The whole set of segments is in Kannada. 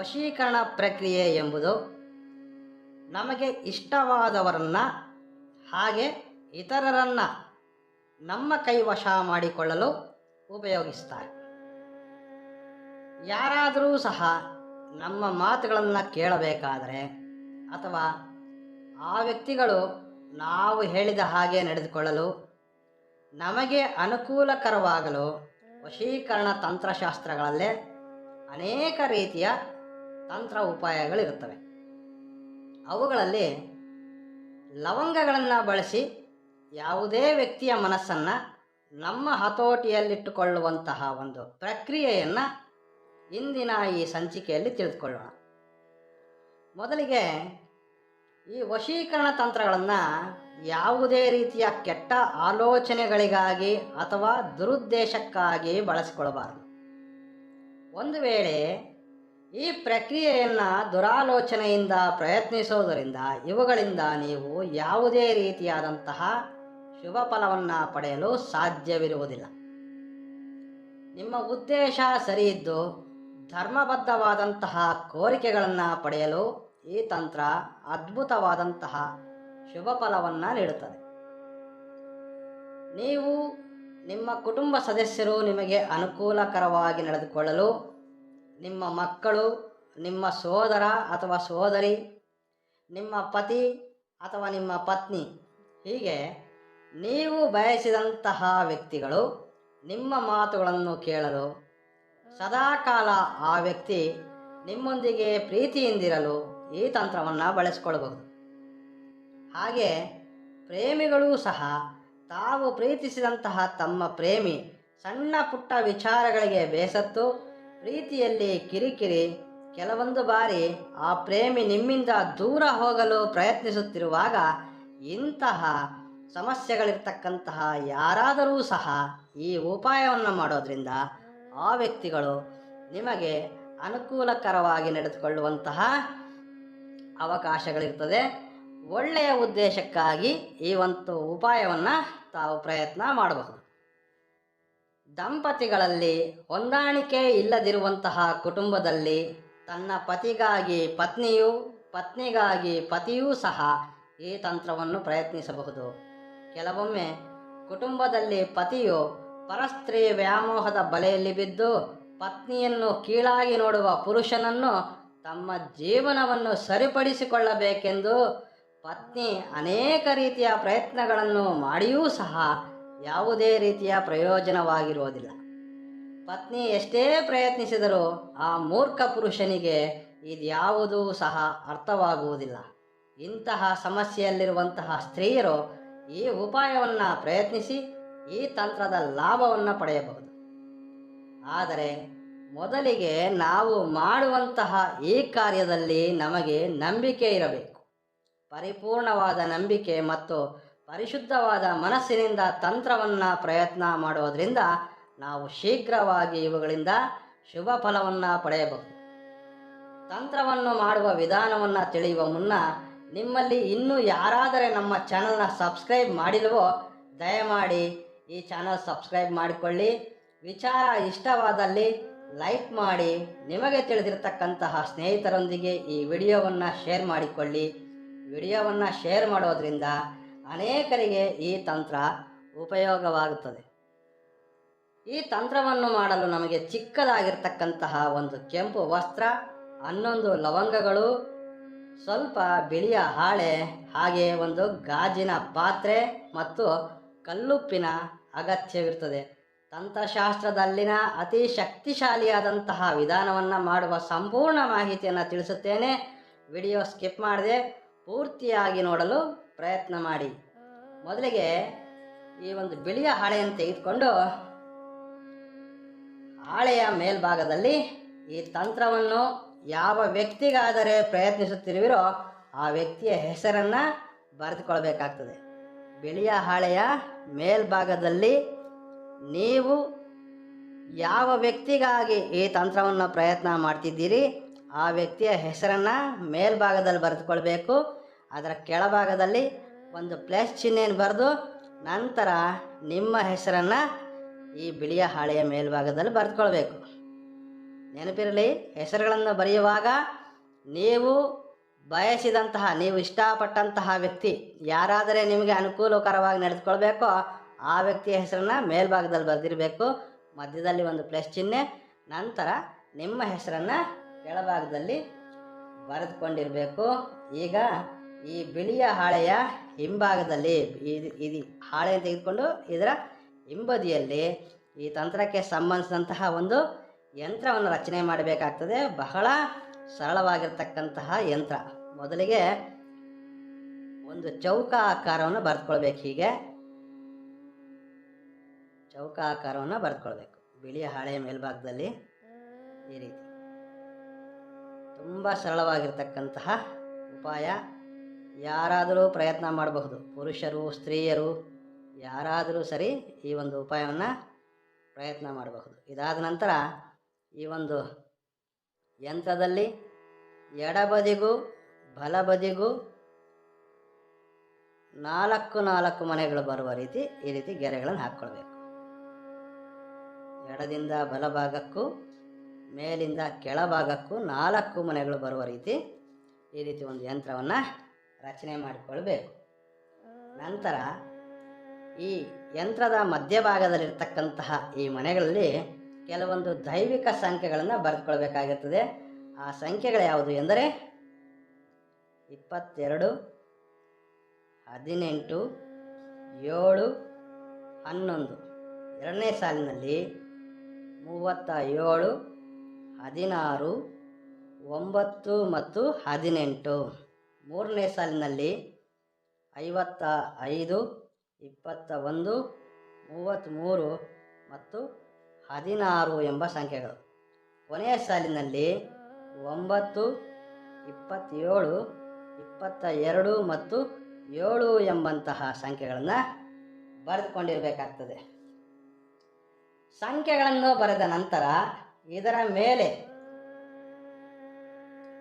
ವಶೀಕರಣ ಪ್ರಕ್ರಿಯೆ ಎಂಬುದು ನಮಗೆ ಇಷ್ಟವಾದವರನ್ನು ಹಾಗೆ ಇತರರನ್ನು ನಮ್ಮ ಕೈವಶ ಮಾಡಿಕೊಳ್ಳಲು ಉಪಯೋಗಿಸ್ತಾರೆ. ಯಾರಾದರೂ ಸಹ ನಮ್ಮ ಮಾತುಗಳನ್ನು ಕೇಳಬೇಕಾದರೆ ಅಥವಾ ಆ ವ್ಯಕ್ತಿಗಳು ನಾವು ಹೇಳಿದ ಹಾಗೆ ನಡೆದುಕೊಳ್ಳಲು ನಮಗೆ ಅನುಕೂಲಕರವಾಗಲು ವಶೀಕರಣ ತಂತ್ರಶಾಸ್ತ್ರಗಳಲ್ಲೇ ಅನೇಕ ರೀತಿಯ ತಂತ್ರ ಉಪಾಯಗಳಿರುತ್ತವೆ. ಅವುಗಳಲ್ಲಿ ಲವಂಗಗಳನ್ನು ಬಳಸಿ ಯಾವುದೇ ವ್ಯಕ್ತಿಯ ಮನಸ್ಸನ್ನು ನಮ್ಮ ಹತೋಟಿಯಲ್ಲಿಟ್ಟುಕೊಳ್ಳುವಂತಹ ಒಂದು ಪ್ರಕ್ರಿಯೆಯನ್ನು ಇಂದಿನ ಈ ಸಂಚಿಕೆಯಲ್ಲಿ ತಿಳಿದುಕೊಳ್ಳೋಣ. ಮೊದಲಿಗೆ ಈ ವಶೀಕರಣ ತಂತ್ರಗಳನ್ನು ಯಾವುದೇ ರೀತಿಯ ಕೆಟ್ಟ ಆಲೋಚನೆಗಳಿಗಾಗಿ ಅಥವಾ ದುರುದ್ದೇಶಕ್ಕಾಗಿ ಬಳಸಿಕೊಳ್ಳಬಾರದು. ಒಂದು ವೇಳೆ ಈ ಪ್ರಕ್ರಿಯೆಯನ್ನು ದುರಾಲೋಚನೆಯಿಂದ ಪ್ರಯತ್ನಿಸೋದರಿಂದ ಇವುಗಳಿಂದ ನೀವು ಯಾವುದೇ ರೀತಿಯಾದಂತಹ ಶುಭ ಫಲವನ್ನು ಪಡೆಯಲು ಸಾಧ್ಯವಿರುವುದಿಲ್ಲ. ನಿಮ್ಮ ಉದ್ದೇಶ ಸರಿಯಿದ್ದು ಧರ್ಮಬದ್ಧವಾದಂತಹ ಕೋರಿಕೆಗಳನ್ನು ಪಡೆಯಲು ಈ ತಂತ್ರ ಅದ್ಭುತವಾದಂತಹ ಶುಭ ಫಲವನ್ನು ನೀಡುತ್ತದೆ. ನೀವು ನಿಮ್ಮ ಕುಟುಂಬ ಸದಸ್ಯರು ನಿಮಗೆ ಅನುಕೂಲಕರವಾಗಿ ನಡೆದುಕೊಳ್ಳಲು ನಿಮ್ಮ ಮಕ್ಕಳು, ನಿಮ್ಮ ಸೋದರ ಅಥವಾ ಸೋದರಿ, ನಿಮ್ಮ ಪತಿ ಅಥವಾ ನಿಮ್ಮ ಪತ್ನಿ, ಹೀಗೆ ನೀವು ಬಯಸಿದಂತಹ ವ್ಯಕ್ತಿಗಳು ನಿಮ್ಮ ಮಾತುಗಳನ್ನು ಕೇಳಲು, ಸದಾಕಾಲ ಆ ವ್ಯಕ್ತಿ ನಿಮ್ಮೊಂದಿಗೆ ಪ್ರೀತಿಯಿಂದಿರಲು ಈ ತಂತ್ರವನ್ನು ಬಳಸಿಕೊಳ್ಳಬಹುದು. ಹಾಗೆ ಪ್ರೇಮಿಗಳೂ ಸಹ ತಾವು ಪ್ರೀತಿಸಿದಂತಹ ತಮ್ಮ ಪ್ರೇಮಿ ಸಣ್ಣ ಪುಟ್ಟ ವಿಚಾರಗಳಿಗೆ ಬೇಸತ್ತು ಪ್ರೀತಿಯಲ್ಲಿ ಕಿರಿಕಿರಿ, ಕೆಲವೊಂದು ಬಾರಿ ಆ ಪ್ರೇಮಿ ನಿಮ್ಮಿಂದ ದೂರ ಹೋಗಲು ಪ್ರಯತ್ನಿಸುತ್ತಿರುವಾಗ ಇಂತಹ ಸಮಸ್ಯೆಗಳಿರ್ತಕ್ಕಂತಹ ಯಾರಾದರೂ ಸಹ ಈ ಉಪಾಯವನ್ನು ಮಾಡೋದ್ರಿಂದ ಆ ವ್ಯಕ್ತಿಗಳು ನಿಮಗೆ ಅನುಕೂಲಕರವಾಗಿ ನಡೆದುಕೊಳ್ಳುವಂತಹ ಅವಕಾಶಗಳಿರ್ತದೆ. ಒಳ್ಳೆಯ ಉದ್ದೇಶಕ್ಕಾಗಿ ಈ ಒಂದು ಉಪಾಯವನ್ನು ತಾವು ಪ್ರಯತ್ನ ಮಾಡಬಹುದು. ದಂಪತಿಗಳಲ್ಲಿ ಹೊಂದಾಣಿಕೆ ಇಲ್ಲದಿರುವಂತಹ ಕುಟುಂಬದಲ್ಲಿ ತನ್ನ ಪತಿಗಾಗಿ ಪತ್ನಿಯು, ಪತ್ನಿಗಾಗಿ ಪತಿಯೂ ಸಹ ಈ ತಂತ್ರವನ್ನು ಪ್ರಯತ್ನಿಸಬಹುದು. ಕೆಲವೊಮ್ಮೆ ಕುಟುಂಬದಲ್ಲಿ ಪತಿಯು ಪರಸ್ತ್ರೀ ವ್ಯಾಮೋಹದ ಬಲೆಯಲ್ಲಿ ಬಿದ್ದು ಪತ್ನಿಯನ್ನು ಕೀಳಾಗಿ ನೋಡುವ ಪುರುಷನನ್ನು ತಮ್ಮ ಜೀವನವನ್ನು ಸರಿಪಡಿಸಿಕೊಳ್ಳಬೇಕೆಂದು ಪತ್ನಿ ಅನೇಕ ರೀತಿಯ ಪ್ರಯತ್ನಗಳನ್ನು ಮಾಡಿಯೂ ಸಹ ಯಾವುದೇ ರೀತಿಯ ಪ್ರಯೋಜನವಾಗಿರುವುದಿಲ್ಲ. ಪತ್ನಿ ಎಷ್ಟೇ ಪ್ರಯತ್ನಿಸಿದರೂ ಆ ಮೂರ್ಖ ಪುರುಷನಿಗೆ ಇದ್ಯಾವುದೂ ಸಹ ಅರ್ಥವಾಗುವುದಿಲ್ಲ. ಇಂತಹ ಸಮಸ್ಯೆಯಲ್ಲಿರುವಂತಹ ಸ್ತ್ರೀಯರು ಈ ಉಪಾಯವನ್ನು ಪ್ರಯತ್ನಿಸಿ ಈ ತಂತ್ರದ ಲಾಭವನ್ನು ಪಡೆಯಬಹುದು. ಆದರೆ ಮೊದಲಿಗೆ ನಾವು ಮಾಡುವಂತಹ ಈ ಕಾರ್ಯದಲ್ಲಿ ನಮಗೆ ನಂಬಿಕೆ ಇರಬೇಕು. ಪರಿಪೂರ್ಣವಾದ ನಂಬಿಕೆ ಮತ್ತು ಪರಿಶುದ್ಧವಾದ ಮನಸ್ಸಿನಿಂದ ತಂತ್ರವನ್ನು ಪ್ರಯತ್ನ ಮಾಡೋದರಿಂದ ನಾವು ಶೀಘ್ರವಾಗಿ ಇವುಗಳಿಂದ ಶುಭ ಫಲವನ್ನು ಪಡೆಯಬಹುದು. ತಂತ್ರವನ್ನು ಮಾಡುವ ವಿಧಾನವನ್ನು ತಿಳಿಯುವ ಮುನ್ನ ನಿಮ್ಮಲ್ಲಿ ಇನ್ನೂ ಯಾರಾದರೆ ನಮ್ಮ ಚಾನಲ್ನ ಸಬ್ಸ್ಕ್ರೈಬ್ ಮಾಡಿಲ್ವೋ, ದಯಮಾಡಿ ಈ ಚಾನಲ್ ಸಬ್ಸ್ಕ್ರೈಬ್ ಮಾಡಿಕೊಳ್ಳಿ. ವಿಚಾರ ಇಷ್ಟವಾದಲ್ಲಿ ಲೈಕ್ ಮಾಡಿ, ನಿಮಗೆ ತಿಳಿದಿರತಕ್ಕಂತಹ ಸ್ನೇಹಿತರೊಂದಿಗೆ ಈ ವಿಡಿಯೋವನ್ನು ಶೇರ್ ಮಾಡಿಕೊಳ್ಳಿ. ವಿಡಿಯೋವನ್ನು ಶೇರ್ ಮಾಡೋದ್ರಿಂದ ಅನೇಕರಿಗೆ ಈ ತಂತ್ರ ಉಪಯೋಗವಾಗುತ್ತದೆ. ಈ ತಂತ್ರವನ್ನು ಮಾಡಲು ನಮಗೆ ಚಿಕ್ಕದಾಗಿರ್ತಕ್ಕಂತಹ ಒಂದು ಕೆಂಪು ವಸ್ತ್ರ, ಹನ್ನೊಂದು ಲವಂಗಗಳು, ಸ್ವಲ್ಪ ಬಿಳಿಯ ಹಾಳೆ, ಹಾಗೆ ಒಂದು ಗಾಜಿನ ಪಾತ್ರೆ ಮತ್ತು ಕಲ್ಲುಪ್ಪಿನ ಅಗತ್ಯವಿರುತ್ತದೆ. ತಂತ್ರಶಾಸ್ತ್ರದಲ್ಲಿನ ಅತಿ ಶಕ್ತಿಶಾಲಿಯಾದಂತಹ ವಿಧಾನವನ್ನು ಮಾಡುವ ಸಂಪೂರ್ಣ ಮಾಹಿತಿಯನ್ನು ತಿಳಿಸುತ್ತೇನೆ. ವಿಡಿಯೋ ಸ್ಕಿಪ್ ಮಾಡದೆ ಪೂರ್ತಿಯಾಗಿ ನೋಡಲು ಪ್ರಯತ್ನ ಮಾಡಿ. ಮೊದಲಿಗೆ ಈ ಒಂದು ಬಿಳಿಯ ಹಾಳೆಯನ್ನು ತೆಗೆದುಕೊಂಡು ಹಾಳೆಯ ಮೇಲ್ಭಾಗದಲ್ಲಿ ಈ ತಂತ್ರವನ್ನು ಯಾವ ವ್ಯಕ್ತಿಗಾದರೆ ಪ್ರಯತ್ನಿಸುತ್ತಿರುವಿರೋ ಆ ವ್ಯಕ್ತಿಯ ಹೆಸರನ್ನು ಬರೆದುಕೊಳ್ಬೇಕಾಗ್ತದೆ. ಬಿಳಿಯ ಹಾಳೆಯ ಮೇಲ್ಭಾಗದಲ್ಲಿ ನೀವು ಯಾವ ವ್ಯಕ್ತಿಗಾಗಿ ಈ ತಂತ್ರವನ್ನು ಪ್ರಯತ್ನ ಮಾಡ್ತಿದ್ದೀರಿ, ಆ ವ್ಯಕ್ತಿಯ ಹೆಸರನ್ನು ಮೇಲ್ಭಾಗದಲ್ಲಿ ಬರೆದುಕೊಳ್ಬೇಕು. ಅದರ ಕೆಳಭಾಗದಲ್ಲಿ ಒಂದು ಪ್ಲಸ್ ಚಿಹ್ನೆಯನ್ನು ಬರೆದು ನಂತರ ನಿಮ್ಮ ಹೆಸರನ್ನು ಈ ಬಿಳಿಯ ಹಾಳೆಯ ಮೇಲ್ಭಾಗದಲ್ಲಿ ಬರೆದುಕೊಳ್ಬೇಕು. ನೆನಪಿರಲಿ, ಹೆಸರುಗಳನ್ನು ಬರೆಯುವಾಗ ನೀವು ಬಯಸಿದಂತಹ, ನೀವು ಇಷ್ಟಪಟ್ಟಂತಹ ವ್ಯಕ್ತಿ ಯಾರಾದರೆ ನಿಮಗೆ ಅನುಕೂಲಕರವಾಗಿ ನಡೆದುಕೊಳ್ಬೇಕೋ ಆ ವ್ಯಕ್ತಿಯ ಹೆಸರನ್ನು ಮೇಲ್ಭಾಗದಲ್ಲಿ ಬರೆದಿರಬೇಕು. ಮಧ್ಯದಲ್ಲಿ ಒಂದು ಪ್ಲಸ್ ಚಿಹ್ನೆ, ನಂತರ ನಿಮ್ಮ ಹೆಸರನ್ನು ಕೆಳಭಾಗದಲ್ಲಿ ಬರೆದುಕೊಂಡಿರಬೇಕು. ಈಗ ಈ ಬಿಳಿಯ ಹಾಳೆಯ ಹಿಂಭಾಗದಲ್ಲಿ ಇದು ಇದು ಹಾಳೆಯನ್ನು ತೆಗೆದುಕೊಂಡು ಇದರ ಹಿಂಬದಿಯಲ್ಲಿ ಈ ತಂತ್ರಕ್ಕೆ ಸಂಬಂಧಿಸಿದಂತಹ ಒಂದು ಯಂತ್ರವನ್ನು ರಚನೆ ಮಾಡಬೇಕಾಗ್ತದೆ. ಬಹಳ ಸರಳವಾಗಿರ್ತಕ್ಕಂತಹ ಯಂತ್ರ. ಮೊದಲಿಗೆ ಒಂದು ಚೌಕ ಆಕಾರವನ್ನು ಬರೆದುಕೊಳ್ಬೇಕು ಹೀಗೆ. ಚೌಕ ಆಕಾರವನ್ನು ಬರೆದುಕೊಳ್ಬೇಕು. ಬಿಳಿಯ ಹಾಳೆಯ ಮೇಲ್ಭಾಗದಲ್ಲಿ ಈ ರೀತಿ. ತುಂಬ ಸರಳವಾಗಿರ್ತಕ್ಕಂತಹ ಉಪಾಯ. ಯಾರಾದರೂ ಪ್ರಯತ್ನ ಮಾಡಬಹುದು. ಪುರುಷರು, ಸ್ತ್ರೀಯರು ಯಾರಾದರೂ ಸರಿ ಈ ಒಂದು ಉಪಾಯವನ್ನು ಪ್ರಯತ್ನ ಮಾಡಬಹುದು. ಇದಾದ ನಂತರ ಈ ಒಂದು ಯಂತ್ರದಲ್ಲಿ ಎಡಬದಿಗೂ ಬಲಬದಿಗೂ ನಾಲ್ಕು ನಾಲ್ಕು ಮನೆಗಳು ಬರುವ ರೀತಿ ಈ ರೀತಿ ಗೆರೆಗಳನ್ನು ಹಾಕ್ಕೊಳ್ಬೇಕು. ಎಡದಿಂದ ಬಲಭಾಗಕ್ಕೂ ಮೇಲಿಂದ ಕೆಳಭಾಗಕ್ಕೂ ನಾಲ್ಕು ಮನೆಗಳು ಬರುವ ರೀತಿ ಈ ರೀತಿ ಒಂದು ಯಂತ್ರವನ್ನು ರಚನೆ ಮಾಡಿಕೊಳ್ಬೇಕು. ನಂತರ ಈ ಯಂತ್ರದ ಮಧ್ಯಭಾಗದಲ್ಲಿರ್ತಕ್ಕಂತಹ ಈ ಮನೆಗಳಲ್ಲಿ ಕೆಲವೊಂದು ದೈವಿಕ ಸಂಖ್ಯೆಗಳನ್ನು ಬರೆದುಕೊಳ್ಬೇಕಾಗಿರ್ತದೆ. ಆ ಸಂಖ್ಯೆಗಳು ಯಾವುದು ಎಂದರೆ ಇಪ್ಪತ್ತೆರಡು, ಹದಿನೆಂಟು, ಏಳು, ಹನ್ನೊಂದು. ಎರಡನೇ ಸಾಲಿನಲ್ಲಿ ಮೂವತ್ತ ಏಳು ಹದಿನಾರು, ಒಂಬತ್ತು ಮತ್ತು ಹದಿನೆಂಟು. ಮೂರನೇ ಸಾಲಿನಲ್ಲಿ ಐವತ್ತ ಐದು, ಇಪ್ಪತ್ತ ಒಂದು, ಮೂವತ್ತ್ಮೂರು ಮತ್ತು ಹದಿನಾರು ಎಂಬ ಸಂಖ್ಯೆಗಳು. ಕೊನೆಯ ಸಾಲಿನಲ್ಲಿ ಒಂಬತ್ತು, ಇಪ್ಪತ್ತೇಳು, ಇಪ್ಪತ್ತ ಎರಡು ಮತ್ತು ಏಳು ಎಂಬಂತಹ ಸಂಖ್ಯೆಗಳನ್ನು ಬರೆದುಕೊಂಡಿರಬೇಕಾಗ್ತದೆ. ಸಂಖ್ಯೆಗಳನ್ನು ಬರೆದ ನಂತರ ಇದರ ಮೇಲೆ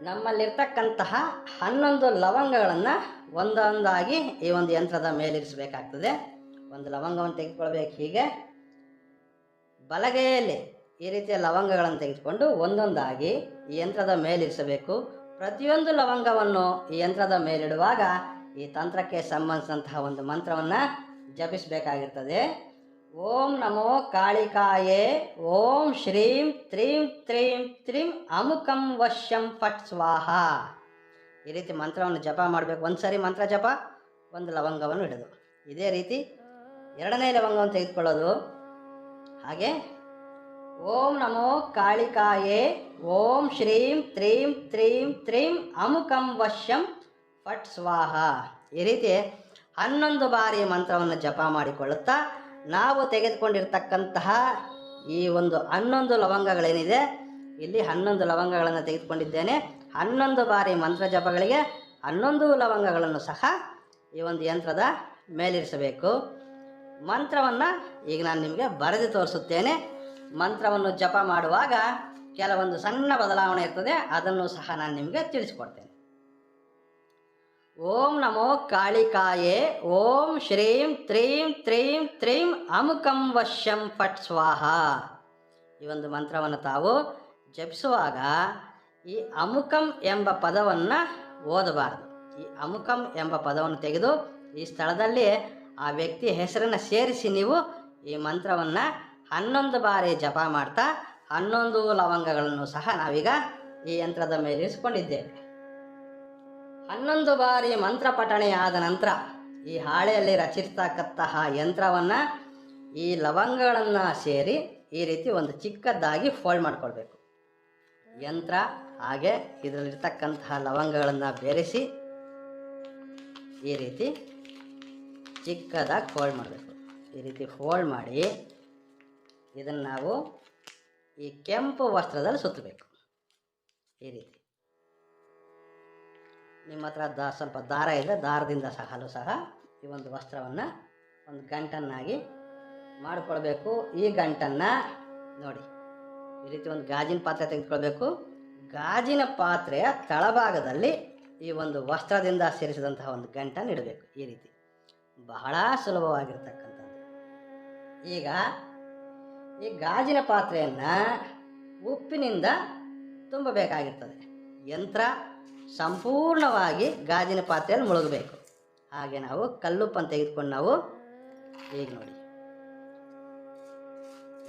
ನಮ್ಮಲ್ಲಿರ್ತಕ್ಕಂತಹ ಹನ್ನೊಂದು ಲವಂಗಗಳನ್ನು ಒಂದೊಂದಾಗಿ ಈ ಒಂದು ಯಂತ್ರದ ಮೇಲಿರಿಸಬೇಕಾಗ್ತದೆ. ಒಂದು ಲವಂಗವನ್ನು ತೆಗೆದುಕೊಳ್ಬೇಕು ಹೀಗೆ. ಬಲಗೈಯಲ್ಲಿ ಈ ರೀತಿಯ ಲವಂಗಗಳನ್ನು ತೆಗೆದುಕೊಂಡು ಒಂದೊಂದಾಗಿ ಈ ಯಂತ್ರದ ಮೇಲಿರಿಸಬೇಕು. ಪ್ರತಿಯೊಂದು ಲವಂಗವನ್ನು ಈ ಯಂತ್ರದ ಮೇಲಿಡುವಾಗ ಈ ತಂತ್ರಕ್ಕೆ ಸಂಬಂಧಿಸಿದಂತಹ ಒಂದು ಮಂತ್ರವನ್ನು ಜಪಿಸಬೇಕಾಗಿರ್ತದೆ. ಓಂ ನಮೋ ಕಾಳಿಕಾಯೇ, ಓಂ ಶ್ರೀಂ ತ್ರೀಂ ತ್ರೀಂ ತ್ರೀಂ ಅಮುಕಂ ವಶ್ಯಂ ಫಟ್ ಸ್ವಾಹ. ಈ ರೀತಿ ಮಂತ್ರವನ್ನು ಜಪ ಮಾಡಬೇಕು. ಒಂದು ಸರಿ ಮಂತ್ರ ಜಪ, ಒಂದು ಲವಂಗವನ್ನು ಇಡೋದು. ಇದೇ ರೀತಿ ಎರಡನೇ ಲವಂಗವನ್ನು ತೆಗೆದುಕೊಳ್ಳೋದು. ಹಾಗೆ ಓಂ ನಮೋ ಕಾಳಿಕಾಯೇ, ಓಂ ಶ್ರೀಂ ತ್ರೀಂ ತ್ರೀಂ ತ್ರೀಂ ಅಮುಕಂ ವಶ್ಯಂ ಫಟ್ ಸ್ವಾಹ. ಈ ರೀತಿ ಹನ್ನೊಂದು ಬಾರಿ ಮಂತ್ರವನ್ನು ಜಪ ಮಾಡಿಕೊಳ್ಳುತ್ತಾ ನಾವು ತೆಗೆದುಕೊಂಡಿರ್ತಕ್ಕಂತಹ ಈ ಒಂದು ಹನ್ನೊಂದು ಲವಂಗಗಳೇನಿದೆ, ಇಲ್ಲಿ ಹನ್ನೊಂದು ಲವಂಗಗಳನ್ನು ತೆಗೆದುಕೊಂಡಿದ್ದೇನೆ. ಹನ್ನೊಂದು ಬಾರಿ ಮಂತ್ರ ಜಪಗಳಿಗೆ ಹನ್ನೊಂದು ಲವಂಗಗಳನ್ನು ಸಹ ಈ ಒಂದು ಯಂತ್ರದ ಮೇಲಿರಿಸಬೇಕು. ಮಂತ್ರವನ್ನು ಈಗ ನಾನು ನಿಮಗೆ ಬರೆದು ತೋರಿಸುತ್ತೇನೆ. ಮಂತ್ರವನ್ನು ಜಪ ಮಾಡುವಾಗ ಕೆಲವೊಂದು ಸಣ್ಣ ಬದಲಾವಣೆ ಇರ್ತದೆ, ಅದನ್ನು ಸಹ ನಾನು ನಿಮಗೆ ತಿಳಿಸ್ಕೊಡ್ತೇನೆ. ಓಂ ನಮೋ ಕಾಳಿಕಾಯೇ, ಓಂ ಶ್ರೀಂ ತ್ರೀಂ ತ್ರೀಂ ತ್ರೀಂ ಅಮುಕಂ ವಶ್ಯಂ ಫಟ್ ಸ್ವಾಹ. ಈ ಒಂದು ಮಂತ್ರವನ್ನು ತಾವು ಜಪಿಸುವಾಗ ಈ ಅಮುಕಂ ಎಂಬ ಪದವನ್ನು ಓದಬಾರದು. ಈ ಅಮುಕಂ ಎಂಬ ಪದವನ್ನು ತೆಗೆದು ಈ ಸ್ಥಳದಲ್ಲಿ ಆ ವ್ಯಕ್ತಿ ಹೆಸರನ್ನು ಸೇರಿಸಿ ನೀವು ಈ ಮಂತ್ರವನ್ನು ಹನ್ನೊಂದು ಬಾರಿ ಜಪ ಮಾಡ್ತಾ ಹನ್ನೊಂದು ಲವಂಗಗಳನ್ನು ಸಹ ನಾವೀಗ ಈ ಯಂತ್ರದ ಮೇಲೆ ಇರಿಸಿಕೊಂಡಿದ್ದೇವೆ. ಹನ್ನೊಂದು ಬಾರಿ ಮಂತ್ರ ಪಠಣೆಯಾದ ನಂತರ ಈ ಹಾಳೆಯಲ್ಲಿ ರಚಿಸ್ತಕ್ಕಂತಹ ಯಂತ್ರವನ್ನು ಈ ಲವಂಗಗಳನ್ನು ಸೇರಿ ಈ ರೀತಿ ಒಂದು ಚಿಕ್ಕದಾಗಿ ಫೋಲ್ಡ್ ಮಾಡಿಕೊಳ್ಬೇಕು. ಯಂತ್ರ ಹಾಗೆ ಇದರಲ್ಲಿರ್ತಕ್ಕಂತಹ ಲವಂಗಗಳನ್ನು ಬೆರೆಸಿ ಈ ರೀತಿ ಚಿಕ್ಕದಾಗಿ ಫೋಲ್ಡ್ ಮಾಡಬೇಕು. ಈ ರೀತಿ ಫೋಲ್ಡ್ ಮಾಡಿ ಇದನ್ನು ನಾವು ಈ ಕೆಂಪು ವಸ್ತ್ರದಲ್ಲಿ ಸುತ್ತಬೇಕು. ಈ ರೀತಿ. ನಿಮ್ಮ ಹತ್ರ ದಾ ಸ್ವಲ್ಪ ದಾರ ಇದ್ದರೆ ದಾರದಿಂದ ಸಹಲು ಸಹ, ಈ ಒಂದು ವಸ್ತ್ರವನ್ನು ಒಂದು ಗಂಟನ್ನಾಗಿ ಮಾಡಿಕೊಳ್ಬೇಕು ಈ ಗಂಟನ್ನು ನೋಡಿ, ಈ ರೀತಿ ಒಂದು ಗಾಜಿನ ಪಾತ್ರೆ ತೆಗೆದುಕೊಳ್ಬೇಕು. ಗಾಜಿನ ಪಾತ್ರೆಯ ತಳಭಾಗದಲ್ಲಿ ಈ ಒಂದು ವಸ್ತ್ರದಿಂದ ಸೇರಿಸಿದಂತಹ ಒಂದು ಗಂಟನ್ನು ಇಡಬೇಕು, ಈ ರೀತಿ. ಬಹಳ ಸುಲಭವಾಗಿರ್ತಕ್ಕಂಥದ್ದು. ಈಗ ಈ ಗಾಜಿನ ಪಾತ್ರೆಯನ್ನು ಉಪ್ಪಿನಿಂದ ತುಂಬಬೇಕಾಗಿರ್ತದೆ. ಯಂತ್ರ ಸಂಪೂರ್ಣವಾಗಿ ಗಾಜಿನ ಪಾತ್ರೆಯಲ್ಲಿ ಮುಳುಗಬೇಕು. ಹಾಗೆ ನಾವು ಕಲ್ಲುಪ್ಪನ್ನು ತೆಗೆದುಕೊಂಡು ನಾವು ಈಗ ನೋಡಿ.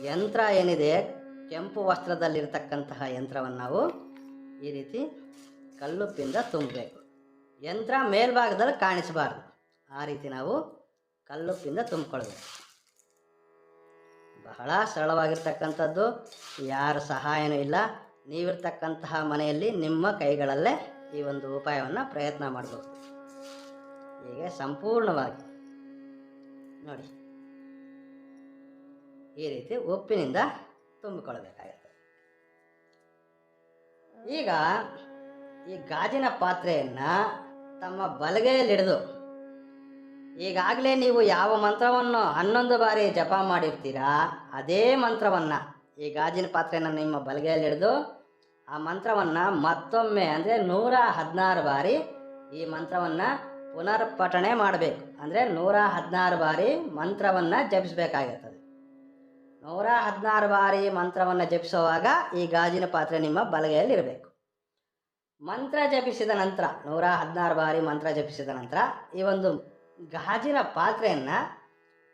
ಯಂತ್ರ ಏನಿದೆ? ಕೆಂಪು ವಸ್ತ್ರದಲ್ಲಿರತಕ್ಕಂತಹ ಯಂತ್ರವನ್ನು ನಾವು ಈ ರೀತಿ ಕಲ್ಲುಪ್ಪಿಂದ ತುಂಬಬೇಕು. ಯಂತ್ರ ಮೇಲ್ಭಾಗದಲ್ಲಿ ಕಾಣಿಸಬಾರ್ದು. ಆ ರೀತಿ ನಾವು ಕಲ್ಲುಪ್ಪಿಂದ ತುಂಬಿಕೊಳ್ಬೇಕು. ಬಹಳ ಸರಳವಾಗಿರ್ತಕ್ಕಂಥದ್ದು. ಯಾರ ಸಹಾಯನೂ ಇಲ್ಲ. ನೀವಿರ್ತಕ್ಕಂತಹ ಮನೆಯಲ್ಲಿ ನಿಮ್ಮ ಕೈಗಳಲ್ಲೇ ಈ ಒಂದು ಉಪಾಯವನ್ನು ಪ್ರಯತ್ನ ಮಾಡಬಹುದು ಹೀಗೆ ಸಂಪೂರ್ಣವಾಗಿ. ನೋಡಿ. ಈ ರೀತಿ ಉಪ್ಪಿನಿಂದ ತುಂಬಿಕೊಳ್ಳಬೇಕಾಗುತ್ತೆ. ಈಗ ಈ ಗಾಜಿನ ಪಾತ್ರೆಯನ್ನು ತಮ್ಮ ಬಲಗೈಯಲ್ಲಿ ಹಿಡಿದು, ಈಗಾಗಲೇ ನೀವು ಯಾವ ಮಂತ್ರವನ್ನು ಹನ್ನೊಂದು ಬಾರಿ ಜಪ ಮಾಡಿರ್ತೀರಾ, ಅದೇ ಮಂತ್ರವನ್ನು ಈ ಗಾಜಿನ ಪಾತ್ರೆಯನ್ನು ನಿಮ್ಮ ಬಲಗೈಯಲ್ಲಿ ಹಿಡಿದು ಆ ಮಂತ್ರವನ್ನು ಮತ್ತೊಮ್ಮೆ ಅಂದರೆ ನೂರ ಹದಿನಾರು ಬಾರಿ ಈ ಮಂತ್ರವನ್ನು ಪುನರ್ಪಠಣೆ ಮಾಡಬೇಕು. ಅಂದರೆ ನೂರ ಹದಿನಾರು ಬಾರಿ ಮಂತ್ರವನ್ನು ಜಪಿಸಬೇಕಾಗಿರ್ತದೆ. ನೂರ ಹದಿನಾರು ಬಾರಿ ಮಂತ್ರವನ್ನು ಜಪಿಸುವಾಗ ಈ ಗಾಜಿನ ಪಾತ್ರೆ ನಿಮ್ಮ ಬಲಗೈಯಲ್ಲಿ ಇರಬೇಕು. ಮಂತ್ರ ಜಪಿಸಿದ ನಂತರ, ನೂರ ಹದಿನಾರು ಬಾರಿ ಮಂತ್ರ ಜಪಿಸಿದ ನಂತರ ಈ ಒಂದು ಗಾಜಿನ ಪಾತ್ರೆಯನ್ನು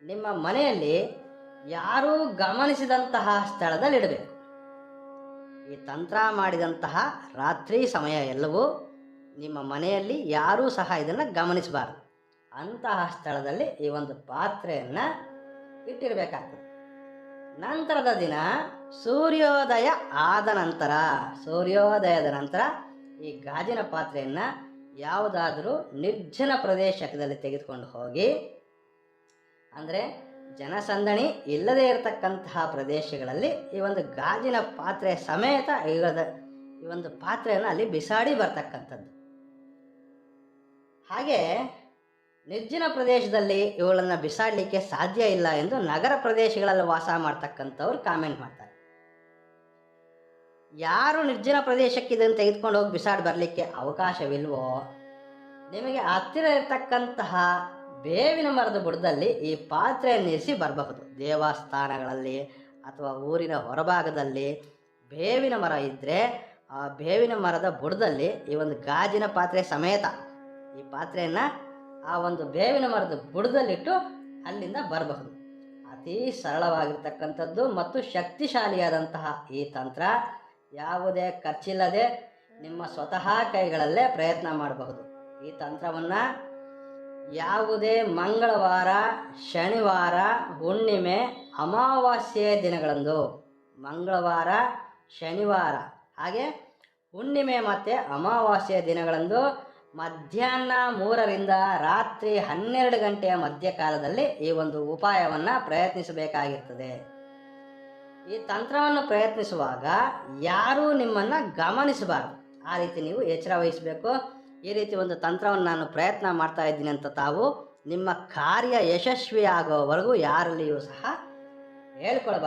ನಿಮ್ಮ ಮನೆಯಲ್ಲಿ ಯಾರೂ ಗಮನಿಸಿದಂತಹ ಸ್ಥಳದಲ್ಲಿ ಇಡಬೇಕು ಈ ತಂತ್ರ ಮಾಡಿದಂತಹ ರಾತ್ರಿ ಸಮಯ ಎಲ್ಲವೂ ನಿಮ್ಮ ಮನೆಯಲ್ಲಿ ಯಾರೂ ಸಹ ಇದನ್ನು ಗಮನಿಸಬಾರದು. ಅಂತಹ ಸ್ಥಳದಲ್ಲಿ ಈ ಒಂದು ಪಾತ್ರೆಯನ್ನು ಇಟ್ಟಿರಬೇಕಾಗ್ತದೆ. ನಂತರದ ದಿನ ಸೂರ್ಯೋದಯ ಆದ ನಂತರ, ಸೂರ್ಯೋದಯದ ನಂತರ ಈ ಗಾಜಿನ ಪಾತ್ರೆಯನ್ನು ಯಾವುದಾದರೂ ನಿರ್ಜನ ಪ್ರದೇಶದಲ್ಲಿ ತೆಗೆದುಕೊಂಡು ಹೋಗಿ, ಅಂದರೆ ಜನಸಂದಣಿ ಇಲ್ಲದೆ ಇರತಕ್ಕಂತಹ ಪ್ರದೇಶಗಳಲ್ಲಿ ಈ ಒಂದು ಗಾಜಿನ ಪಾತ್ರೆ ಸಮೇತ ಇರದ ಈ ಒಂದು ಪಾತ್ರೆಯನ್ನು ಅಲ್ಲಿ ಬಿಸಾಡಿ ಬರ್ತಕ್ಕಂಥದ್ದು. ಹಾಗೆ ನಿರ್ಜನ ಪ್ರದೇಶದಲ್ಲಿ ಇವುಗಳನ್ನು ಬಿಸಾಡಲಿಕ್ಕೆ ಸಾಧ್ಯ ಇಲ್ಲ ಎಂದು ನಗರ ಪ್ರದೇಶಗಳಲ್ಲಿ ವಾಸ ಮಾಡ್ತಕ್ಕಂಥವ್ರು ಕಾಮೆಂಟ್ ಮಾಡ್ತಾರೆ. ಯಾರು ನಿರ್ಜನ ಪ್ರದೇಶಕ್ಕೆ ಇದನ್ನು ತೆಗೆದುಕೊಂಡು ಹೋಗಿ ಬಿಸಾಡಿ ಬರಲಿಕ್ಕೆ ಅವಕಾಶವಿಲ್ವೋ? ನಿಮಗೆ ಹತ್ತಿರ ಇರತಕ್ಕಂತಹ ಬೇವಿನ ಮರದ ಬುಡದಲ್ಲಿ ಈ ಪಾತ್ರೆಯನ್ನು ಇರಿಸಿ ಬರಬಹುದು. ದೇವಸ್ಥಾನಗಳಲ್ಲಿ ಅಥವಾ ಊರಿನ ಹೊರಭಾಗದಲ್ಲಿ ಬೇವಿನ ಮರ ಇದ್ದರೆ ಆ ಬೇವಿನ ಮರದ ಬುಡದಲ್ಲಿ ಈ ಒಂದು ಗಾಜಿನ ಪಾತ್ರೆ ಸಮೇತ ಈ ಪಾತ್ರೆಯನ್ನು ಆ ಒಂದು ಬೇವಿನ ಮರದ ಬುಡದಲ್ಲಿಟ್ಟು ಅಲ್ಲಿಂದ ಬರಬಹುದು. ಅತಿ ಸರಳವಾಗಿರ್ತಕ್ಕಂಥದ್ದು ಮತ್ತು ಶಕ್ತಿಶಾಲಿಯಾದಂತಹ ಈ ತಂತ್ರ ಯಾವುದೇ ಖರ್ಚಿಲ್ಲದೆ ನಿಮ್ಮ ಸ್ವತಃ ಕೈಗಳಲ್ಲೇ ಪ್ರಯತ್ನ ಮಾಡಬಹುದು. ಈ ತಂತ್ರವನ್ನು ಯಾವುದೇ ಮಂಗಳವಾರ, ಶನಿವಾರ, ಹುಣ್ಣಿಮೆ, ಅಮಾವಾಸ್ಯೆಯ ದಿನಗಳಂದು. ಮಂಗಳವಾರ, ಶನಿವಾರ. ಹಾಗೆ ಹುಣ್ಣಿಮೆ ಮತ್ತು ಅಮಾವಾಸ್ಯೆಯ ದಿನಗಳಂದು ಮಧ್ಯಾಹ್ನ ಮೂರರಿಂದ ರಾತ್ರಿ ಹನ್ನೆರಡು ಗಂಟೆಯ ಮಧ್ಯಕಾಲದಲ್ಲಿ ಈ ಒಂದು ಉಪಾಯವನ್ನು ಪ್ರಯತ್ನಿಸಬೇಕಾಗಿರ್ತದೆ. ಈ ತಂತ್ರವನ್ನು ಪ್ರಯತ್ನಿಸುವಾಗ ಯಾರೂ ನಿಮ್ಮನ್ನು ಗಮನಿಸಬಾರದು. ಆ ರೀತಿ ನೀವು ಎಚ್ಚರ ವಹಿಸಬೇಕು. ಈ ರೀತಿ ಒಂದು ತಂತ್ರವನ್ನು ನಾನು ಪ್ರಯತ್ನ ಮಾಡ್ತಾ ಇದ್ದೀನಿ ಅಂತ ತಾವು ನಿಮ್ಮ ಕಾರ್ಯ ಯಶಸ್ವಿ ಆಗೋವರೆಗೂ ಯಾರಲ್ಲಿಯೂ ಸಹ ಹೇಳ್ಕೊಳ್ಬಾರ್ದು.